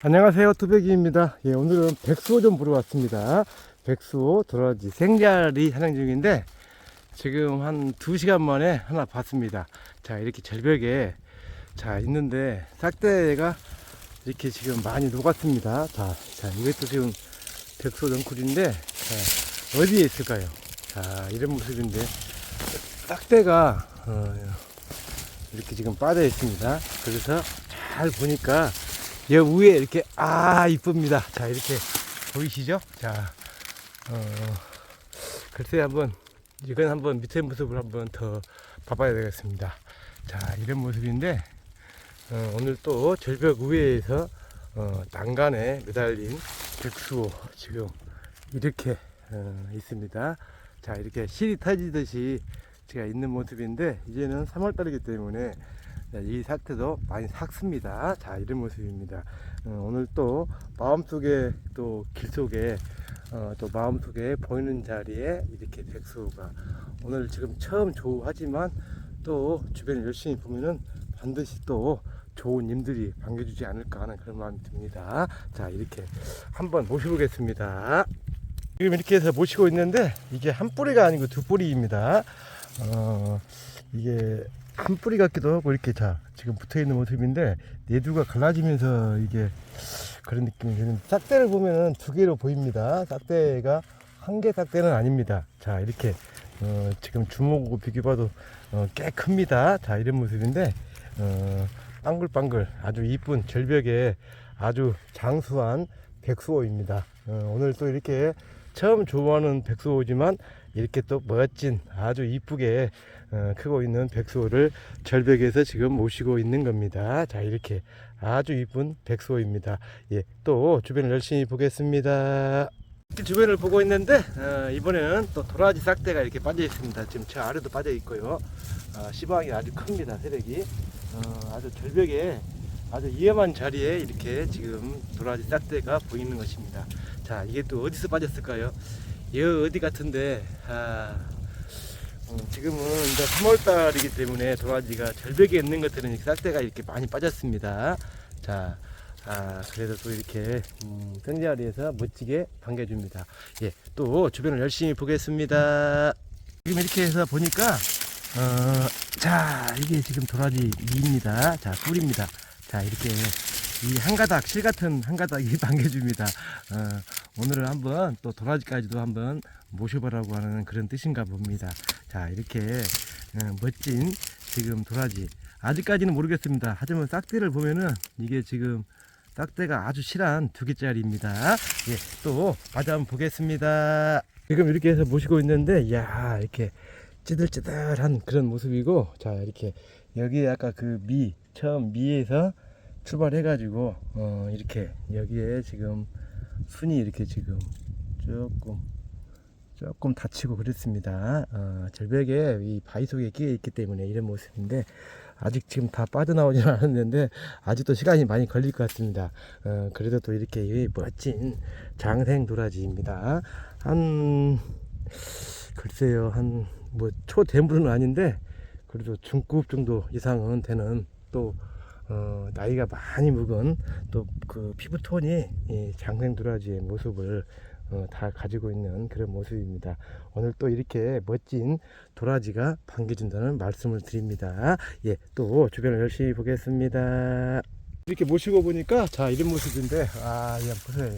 안녕하세요. 투백이입니다. 예, 오늘은 백수호 좀 보러 왔습니다. 백수호 도라지 생자리 사냥 중인데 지금 한 2시간 만에 하나 봤습니다. 자 이렇게 절벽에 자 있는데 싹대가 이렇게 지금 많이 녹았습니다. 자, 자 이것도 지금 백수호 덩쿨인데 자, 어디에 있을까요? 자 이런 모습인데 싹대가 어, 이렇게 지금 빠져 있습니다. 그래서 잘 보니까 여기 위에 이렇게 아 이쁩니다. 자 이렇게 보이시죠? 자 어, 글쎄 한번 이건 한번 밑에 모습을 한번 더 봐봐야 되겠습니다. 자 이런 모습인데 어, 오늘 또 절벽 위에에서 어, 난간에 매달린 백수호 지금 이렇게 어, 있습니다. 자 이렇게 실이 터지듯이 제가 있는 모습인데 이제는 3월달이기 때문에 자, 이 상태도 많이 삭습니다. 자, 이런 모습입니다. 어, 오늘 또 마음속에 또 길 속에 어, 또 마음속에 보이는 자리에 이렇게 백수가 오늘 지금 처음 조우하지만 또 주변을 열심히 보면은 반드시 또 좋은 님들이 반겨주지 않을까 하는 그런 마음이 듭니다. 자, 이렇게 한번 모셔보겠습니다. 지금 이렇게 해서 모시고 있는데 이게 한 뿌리가 아니고 두 뿌리입니다. 어, 이게 한 뿌리 같기도 하고 이렇게 자 지금 붙어 있는 모습인데 내두가 갈라지면서 이게 그런 느낌이 드는 싹대를 보면은 두 개로 보입니다. 싹대가 한 개 싹대는 아닙니다. 자 이렇게 어, 지금 주먹하고 비교봐도 어, 꽤 큽니다. 자 이런 모습인데 어, 빵글빵글 아주 이쁜 절벽에 아주 장수한 백수호입니다. 어, 오늘 또 이렇게 처음 좋아하는 백수호지만 이렇게 또 멋진 아주 이쁘게 어, 크고 있는 백수호를 절벽에서 지금 모시고 있는 겁니다. 자 이렇게 아주 이쁜 백수호입니다. 예, 또 주변을 열심히 보겠습니다. 이렇게 주변을 보고 있는데 어, 이번에는 또 도라지 싹대가 이렇게 빠져 있습니다. 지금 저 아래도 빠져 있고요. 어, 시방이 아주 큽니다. 세력이 어, 아주 절벽에 아주 위험한 자리에 이렇게 지금 도라지 싹대가 보이는 것입니다. 자 이게 또 어디서 빠졌을까요? 여 어디 같은데 아, 어, 지금은 이제 3월달이기 때문에 도라지가 절벽에 있는 것들은 싹대가 이렇게 많이 빠졌습니다. 자, 아, 그래도 또 이렇게 음, 생자리에서 멋지게 반겨줍니다. 예, 또 주변을 열심히 보겠습니다. 지금 이렇게 해서 보니까 어, 자 이게 지금 도라지 이입니다. 자 꿀입니다. 자 이렇게 이 한 가닥 실 같은 한 가닥이 반겨줍니다. 어, 오늘은 한번 또 도라지까지도 한번 모셔보라고 하는 그런 뜻인가 봅니다. 자 이렇게 어, 멋진 지금 도라지 아직까지는 모르겠습니다. 하지만 싹대를 보면은 이게 지금 싹대가 아주 실한 두 개짜리입니다. 예, 또 마저 한번 보겠습니다. 지금 이렇게 해서 모시고 있는데, 야 이렇게 찌들찌들한 그런 모습이고, 자 이렇게 여기에 아까 그 미 처음 미에서 출발해가지고 어, 이렇게 여기에 지금 순이 이렇게 지금 조금 조금 다치고 그랬습니다. 어, 절벽에 이 바위 속에 끼어 있기 때문에 이런 모습인데 아직 지금 다 빠져나오지는 않았는데 아직도 시간이 많이 걸릴 것 같습니다. 어, 그래도 또 이렇게 이 멋진 장생 도라지입니다. 한 글쎄요 한 뭐 초대물은 아닌데 그래도 중급 정도 이상은 되는 또 어, 나이가 많이 묵은 또 그 피부톤이 이 장생 도라지의 모습을 어, 다 가지고 있는 그런 모습입니다. 오늘 또 이렇게 멋진 도라지가 반겨준다는 말씀을 드립니다. 예, 또 주변을 열심히 보겠습니다. 이렇게 모시고 보니까 자 이런 모습인데 아, 예, 보세요.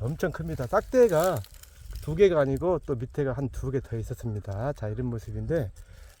엄청 큽니다. 싹대가 두 개가 아니고 또 밑에가 한 두 개 더 있었습니다. 자 이런 모습인데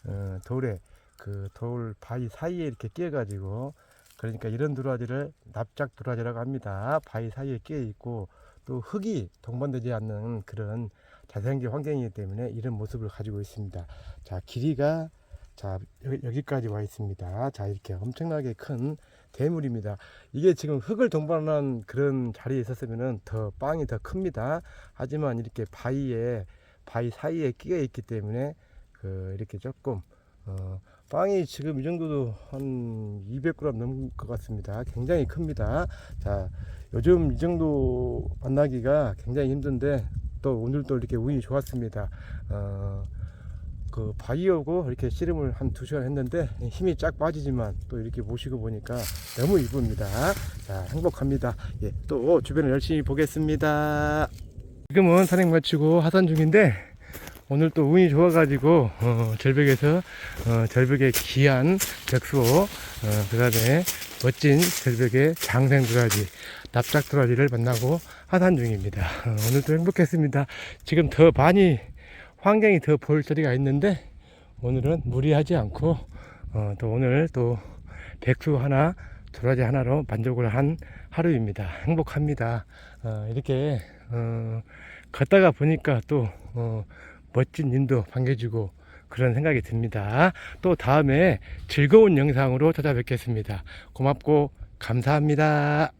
어, 돌에 그 돌 바위 사이에 이렇게 끼어가지고 그러니까 이런 도라지를 납작 도라지라고 합니다. 바위 사이에 끼어 있고 또 흙이 동반되지 않는 그런 자생기 환경이기 때문에 이런 모습을 가지고 있습니다. 자 길이가 자 여기, 여기까지 와 있습니다. 자 이렇게 엄청나게 큰 대물입니다. 이게 지금 흙을 동반한 그런 자리에 있었으면은 더 빵이 더 큽니다. 하지만 이렇게 바위에 바위 사이에 끼어 있기 때문에 그 이렇게 조금 어, 빵이 지금 이 정도도 한 200g 넘을 것 같습니다. 굉장히 큽니다. 자, 요즘 이 정도 만나기가 굉장히 힘든데 또 오늘도 이렇게 운이 좋았습니다. 어, 그 바이오고 이렇게 씨름을 한 두 시간 했는데 힘이 쫙 빠지지만 또 이렇게 모시고 보니까 너무 이쁩니다. 자, 행복합니다. 예, 또 주변을 열심히 보겠습니다. 지금은 산행 마치고 하산 중인데 오늘 또 운이 좋아가지고 어, 절벽에서 어, 절벽의 귀한 백수호 어, 그 다음에 멋진 절벽의 장생도라지 납작도라지를 만나고 하산 중입니다. 어, 오늘도 행복했습니다. 지금 더 많이 환경이 더 볼 자리가 있는데 오늘은 무리하지 않고 어, 또 오늘 또 백수 하나 도라지 하나로 만족을 한 하루입니다. 행복합니다. 어, 이렇게 어, 걷다가 보니까 또 어, 멋진 님도 반겨주고 그런 생각이 듭니다. 또 다음에 즐거운 영상으로 찾아뵙겠습니다. 고맙고 감사합니다.